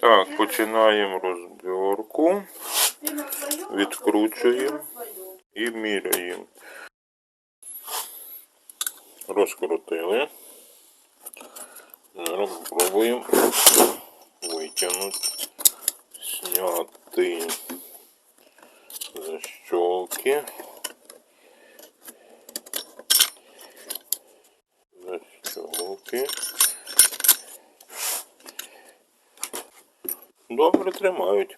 Так, починаємо розбірку, відкручуємо і міряємо. Розкрутили. Зараз пробуємо витягнути, зняти защолки. Защолки. Добре тримають.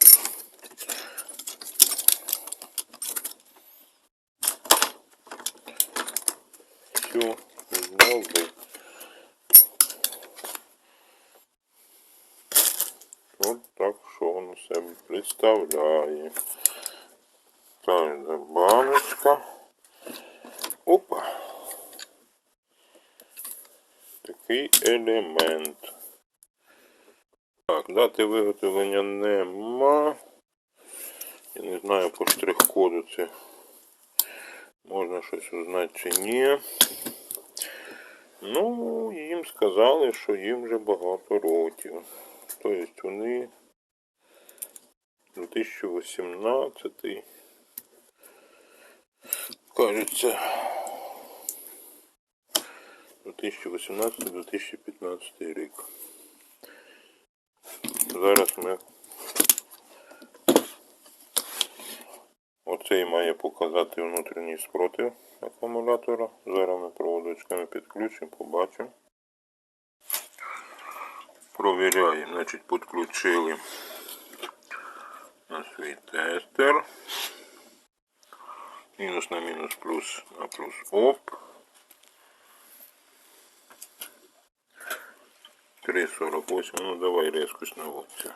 Все, зняли. От так, що воно себе представляє. Де баночка. Опа. Такий елемент. Дати виготовлення нема. Я не знаю по штрих-коду це можна щось узнати чи ні. Ну, їм сказали, що їм вже багато років. Тобто вони 2018 кажеться 2018-2015 рік. Зараз ми оцей має показати внутрішній спротив акумулятора. Зараз ми проводочками підключимо, побачимо. Провіряємо, значить підключили на свій тестер. Мінус на мінус плюс на плюс оп. 3,48, ну давай резкость наводься.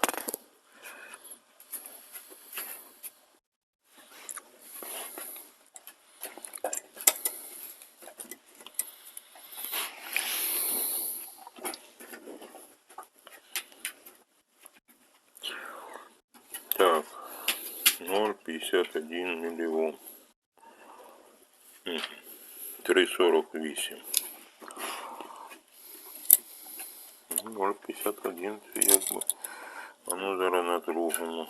Так, 0,51 миллион. Мгм. 3,48. 0,51 це якби. А ну зараз на другому.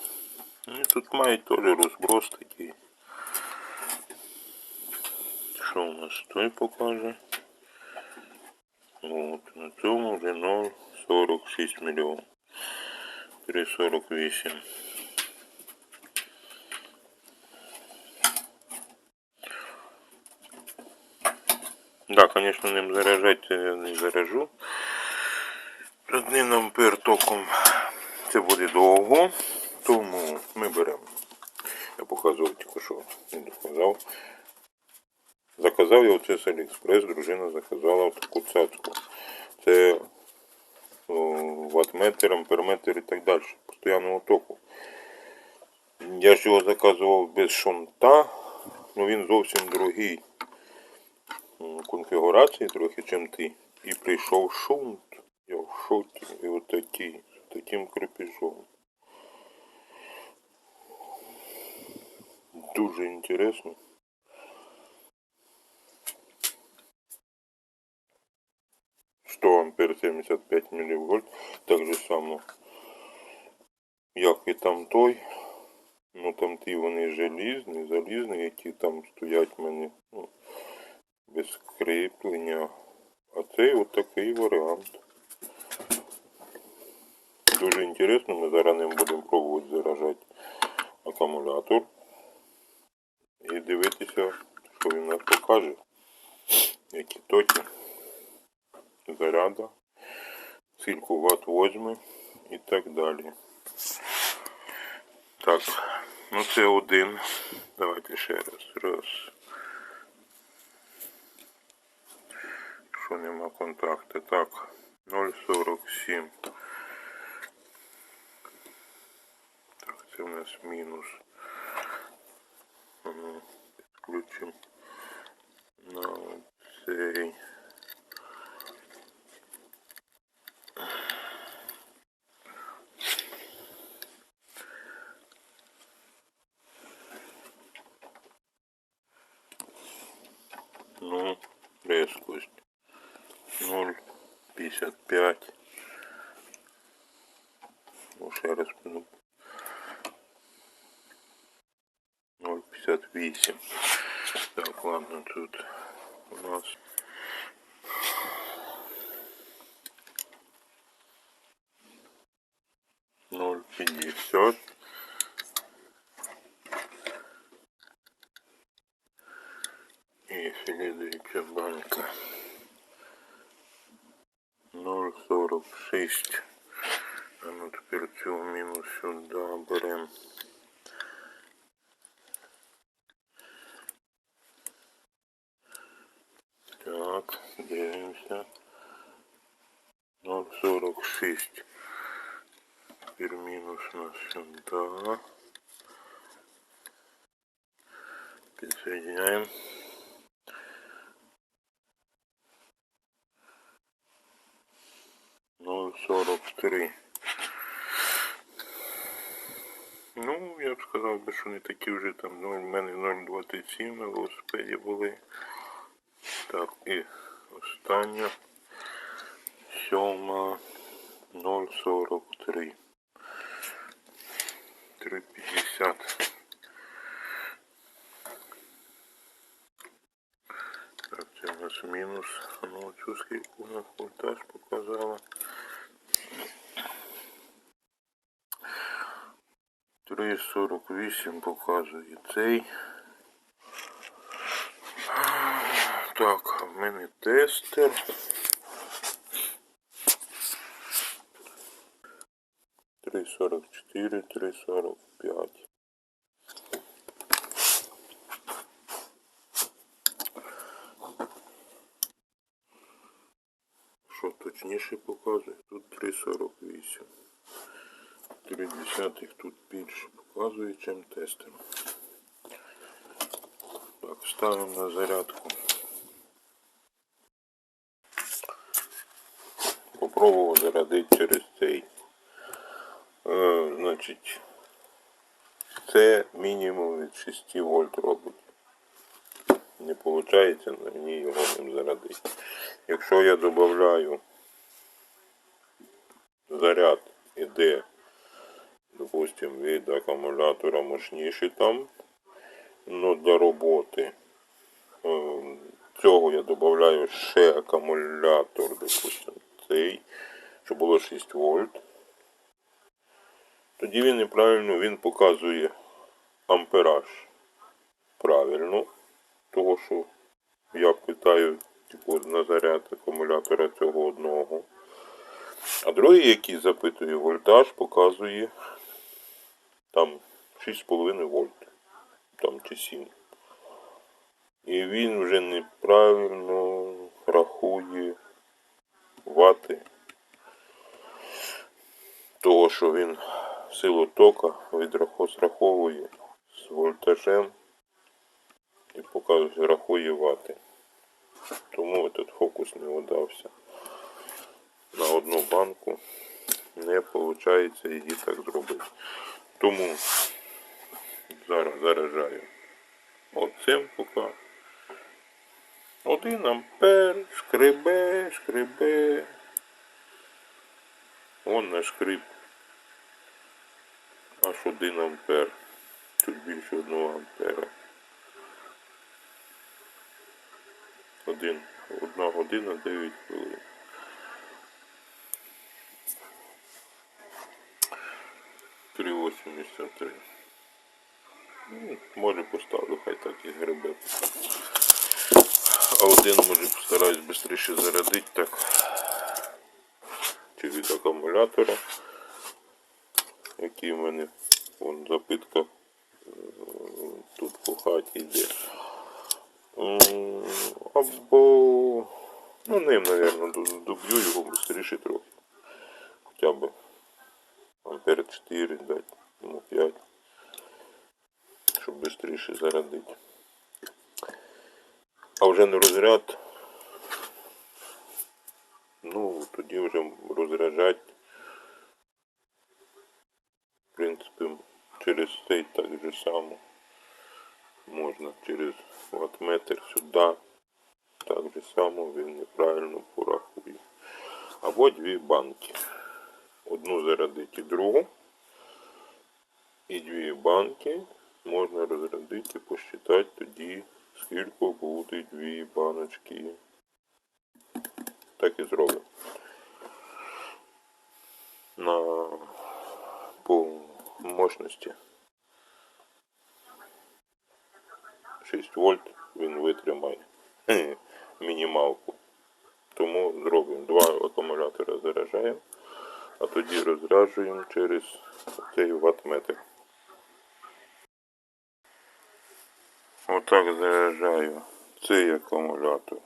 Ну, тут має теж розброс такий. Що у нас той покаже? От, на цьому вже 0,46 мільйон. 3,48. Да, конечно, ним заряджати я не заряжу. Одним ампер током це буде довго, тому ми беремо. Я показував тільки що він доказав. Заказав я оце з Аліекспрес, дружина заказала таку цацку. Це о, ватметр, амперметр і так далі. Постоянного току. Я ж його заказував без шунта, але він зовсім другий конфігурації трохи, чим ти. І прийшов шунт. Я в шокі. І от такий, з таким крепежом. Дуже інтересно. Сто ампер 75 милливольт. Так же само, як і там той. Ну там ті вони желізні, залізні, які там стоять в мене ну, без кріплення. А цей от такий варіант. Дуже інтересно, ми зараз ним будемо пробувати заражати акумулятор і дивитися, що він нас покаже. Які токи заряда, скільки ватт возьме і так далі. Так, ну це один. Давайте ще раз. Раз. Що нема контакту. Так, 0,47. Це у нас мінус. Ага, Підключимо на цей. Ну, резкость 0,55. ще раз. Ну, 0,58. Так, ладно, тут у нас ноль пятьдесят. И следующая банка. Ноль сорок шесть. А ну тепер цю мінус сюди беремо. 0,46. Теперь на сюда. Підсоединяем. Ноль сорок три. Ну, я б сказав би, що не такі вже там, ну, в мене 0,27 на велосипеді були. Так, і остання. Сьома 0,43. 3,50. Так, це у нас мінус. Ну, скільки у нас вольтаж показала. 3,48 показує цей. Так, в мене тестер. Три сорок чотири, три сорок п'ять. Що точніше показує? Тут 3,48. Три десятих тут більше показує, чим тестер. Так, ставимо на зарядку. Попробував зарядити через цей. Е, значить, це мінімум від 6 вольт робить. Не виходить мені його ним зарядити. Якщо я додаю заряд іде, допустим, від акумулятора мощніший там, ну для роботи. Е, Цього я додаю ще акумулятор, допустим, цей, щоб було 6 вольт. Тоді він неправильно він показує ампераж правильно, того що я питаю типу, на заряд акумулятора цього одного. А другий, який запитує вольтаж, показує там 6,5 вольт, там чи 7. І він вже неправильно рахує вати того, що він силу тока відрахо- зраховує з вольтажем і показує, рахує вати. Тому этот фокус не удався. На одну банку не виходить її так зробити. Тому зараз заряджаю оцим поки. Один ампер, шкребе, шкребе. Он на шкріб. Аж один ампер. Чуть більше одного ампера. Один. Одна година 9 хвилин. Три восемьдесят. Ну, може поставлю, хай так і грибе. А один може постараюсь швидше зарядити так. Чи від акумулятора, який в мене вон запитка тут по хаті йде. Або ну ним, мабуть, доб'ю його швидше трохи. Хоча б ампер 4 дати, йому 5. Щоб швидше зарядити. А вже не розряд. Ну, тоді вже розряджати. В принципі, через цей так же само. Можна через ватметр сюди. Так же само він неправильно порахує. Або дві банки. Одну зарядити, другу. і дві банки можна розрядити і посчитати тоді, скільки буде дві баночки. Так і зробимо. На по мощності. 6 вольт він витримає мінімалку. Тому зробимо два акумулятора заряджаємо, а тоді розряджуємо через цей ваттметр. Отак заряджаю цей акумулятор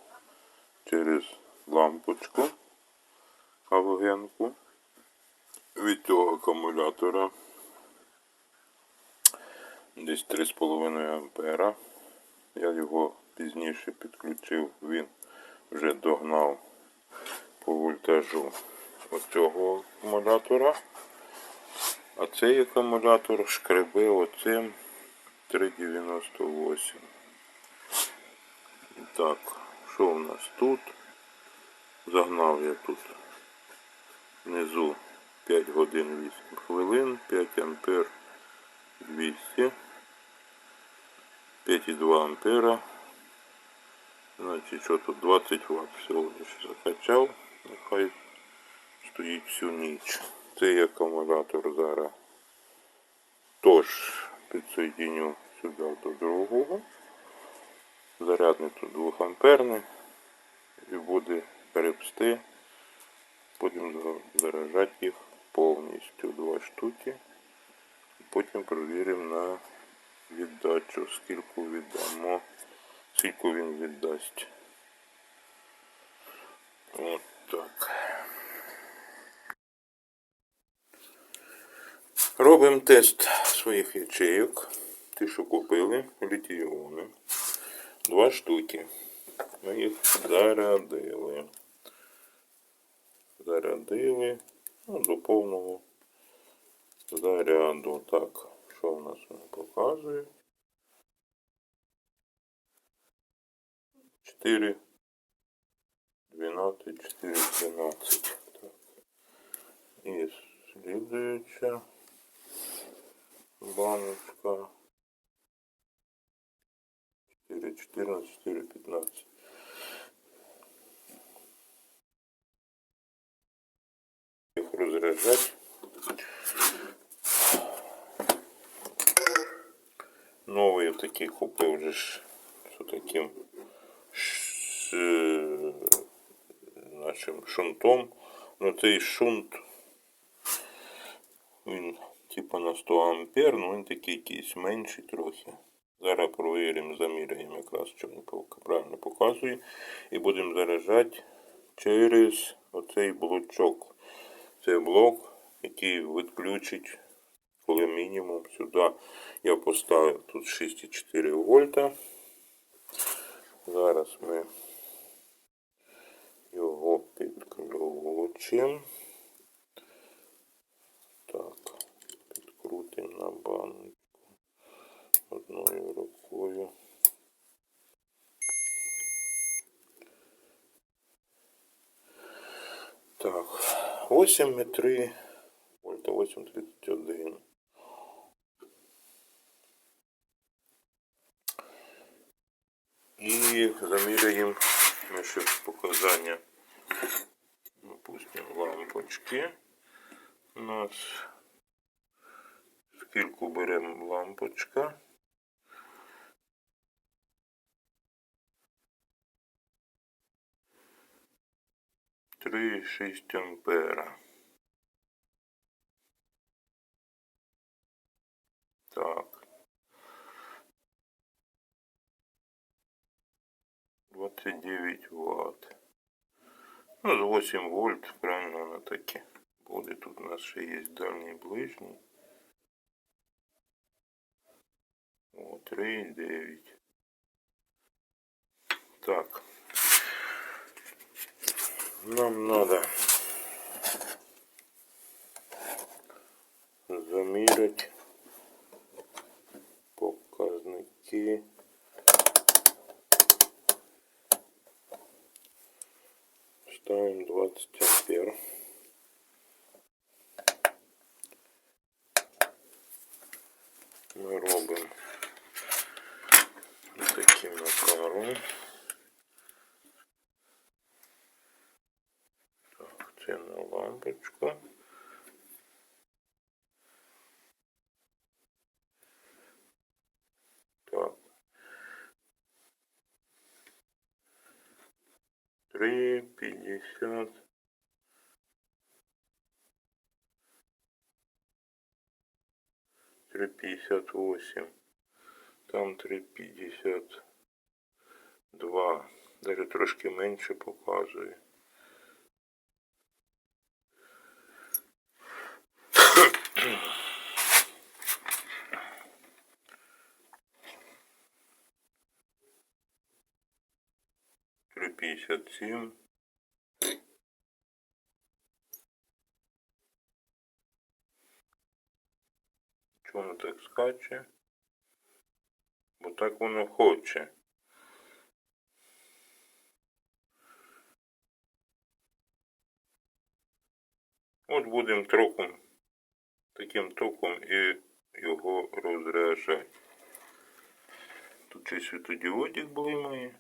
через лампочку галогенку. Від цього акумулятора десь 3,5 ампера. Я його пізніше підключив, він вже догнав по вольтажу оцього акумулятора. А цей акумулятор шкребе оцим 3,98. Так, що у нас тут? Загнав я тут внизу 5 годин 8 хвилин, 5 ампер 200, 5,2 ампера. Значить, що тут 20 Вт всього лише закачав, нехай стоїть всю ніч. Цей акумулятор зараз тож підсоєдиню сюди до другого. Зарядний тут 2 амперний і буде репсти. Будемо заряджати їх повністю два штуки. Потім перевіримо на віддачу, скільки віддамо, скільки він віддасть. От так. Робимо тест своїх ячейок. Ті, що купили, літіони. Два штуки. Ми їх зарядили. Зарядили ну, до повного заряду. Так, що в нас воно показує? 4, 12, 4, 12. Так. І слідуюча баночка. 4, 14, 4, 15. Їх розряджати. Новий такий купив вже ж з таким з е, нашим шунтом. Ну цей шунт він типа на 100 ампер, ну він такий якийсь менший трохи. Зараз провіримо, заміряємо якраз, що він правильно показує. І будемо заряджати через оцей блочок. Це блок, який відключить, коли мінімум сюди. Я поставив тут 6,4 вольта. Зараз ми його підключимо. Так, підкрутимо на баночку одною рукою. Так, 8,3 вольта, 8,31. І заміряємо наші показання. Допустим, лампочки. У нас скільки беремо лампочка. Три шість ампера. Так. 29 ватт. Ну, з 8 вольт, правильно воно таке. Буде тут у нас ще є дальній ближній. О, 3,9. Так. Нам надо заміряти показники. Ставим 20 ампер. ми робимо таким макаром. Так, це на лампочку. Пятьдесят. Три пятьдесят восемь. Там три пятьдесят два. Даже трошки менше показує. Три пятьдесят семь. Так скаче? Бо так воно хоче. От будемо троком, таким током і його розряджати. Тут ще світодіодик блимає.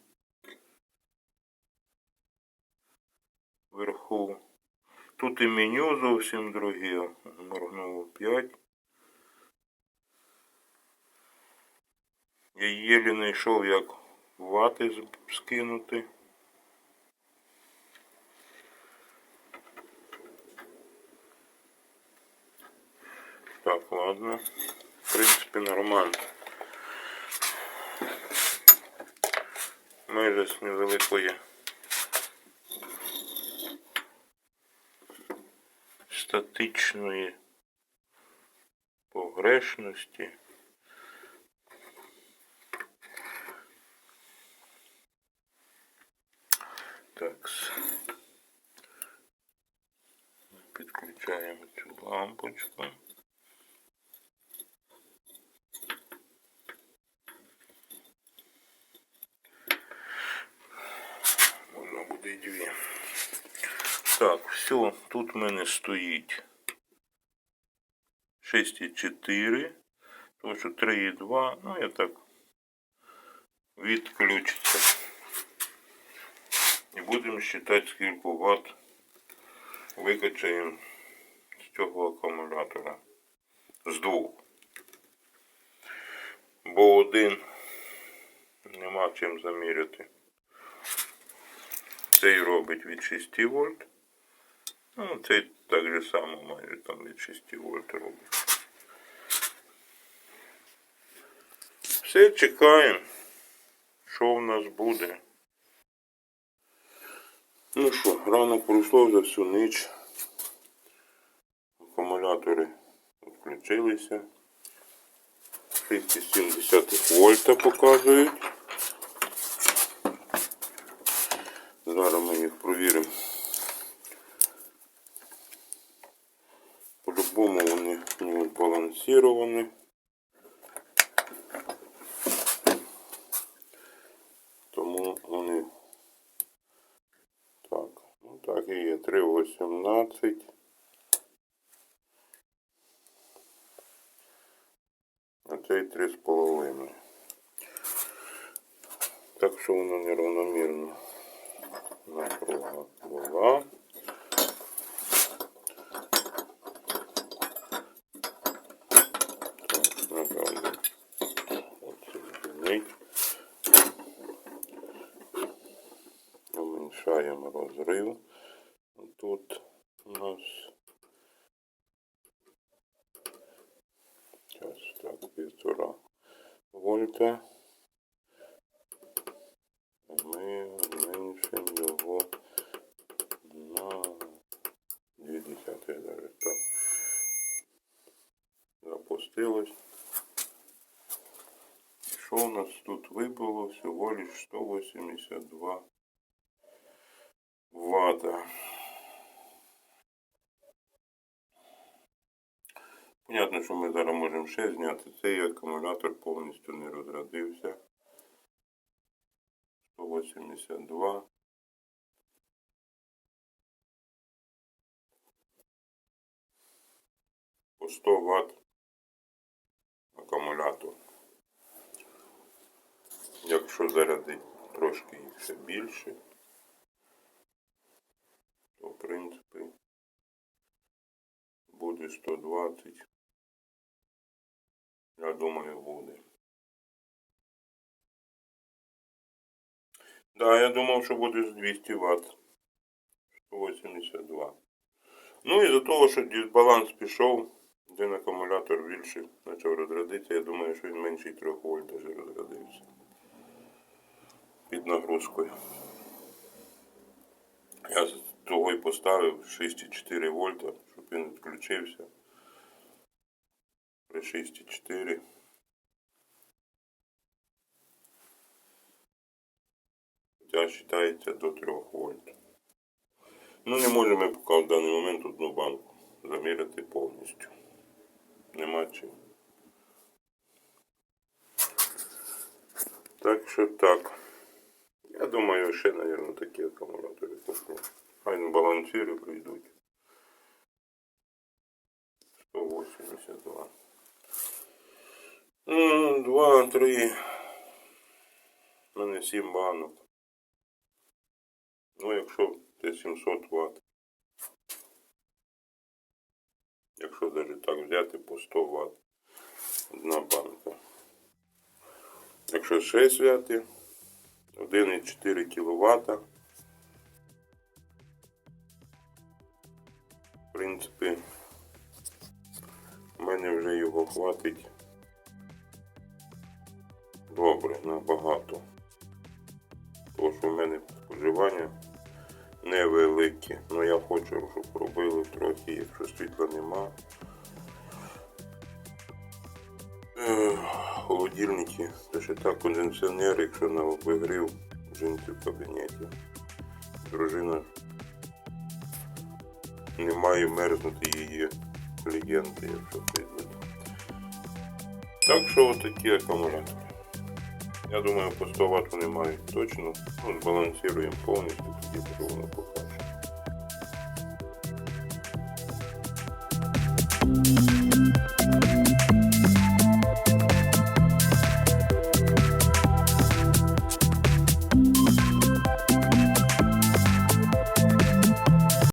Вверху. Тут і меню зовсім друге. Моргнуло 5. Я єлі знайшов, як вати скинути. Так, ладно. В принципі, нормально. Майже з невеликої статичної погрешності. Так. Підключаємо цю лампочку. Можна буде й дві. Так, все, тут в мене стоїть 6,4, тому що 3,2, ну я так відключиться. Будемо считати, скільки ватт викачаємо з цього акумулятора. З двох. Бо один нема чим заміряти. Цей робить від 6 вольт. Ну, цей так же само майже там від 6 вольт робить. Все чекаємо, що в нас буде. Ну що, ранок пройшло за всю ніч. Акумулятори включилися. 6,7 вольта показують. Зараз ми їх провіримо. По-любому вони не балансіровані. Тому вони так, ну так і є. 3,18. А цей 3,5. Так що воно нерівномірно напруга була. Уменьшаємо розрив. Тут нас зараз так, півтора вольта. Ми зменшимо його на 2 десятих даже так. Запустилось. Що у нас тут вибило? Всього лиш 182 вата. Понятно, що ми зараз можемо ще зняти. Цей акумулятор повністю не розрядився. 182. По 100 Вт акумулятор. Якщо зарядить трошки їх ще більше, то в принципі буде 120. Я думаю, буде. Да, я думав, що буде з 200 Вт. 182. Ну і за того, що дисбаланс пішов, один акумулятор більше почав розрядитися, я думаю, що він менший 3 вольт даже розрядився. Під нагрузкою. Я з того і поставив 6,4 вольта, щоб він відключився. При 6,4. Хоча вважається до 3 вольт. Ну не можемо поки в даний момент одну банку заміряти повністю. Нема чим. Так що так. Я думаю, ще, мабуть, такі акумулятори куплю. Хай на балансирі прийдуть. 182. Два, три. У мене сім банок. Ну, якщо це 700 Вт. Якщо навіть так взяти по 100 Вт. Одна банка. Якщо 6 взяти, 1,4 кВт. В принципі, в мене вже його хватить добре, набагато. Що в мене споживання невелике. Ну я хочу, щоб робили трохи, якщо світла нема. Холодильники, то ще так кондиціонер, якщо на обігрів жінки в кабінеті. Дружина не має мерзнути її клієнти, якщо прийдуть. Так що отакі акумулятори. Я думаю, по 100 Вт вони мають точно. Ну, збалансуємо повністю, тоді воно покаже.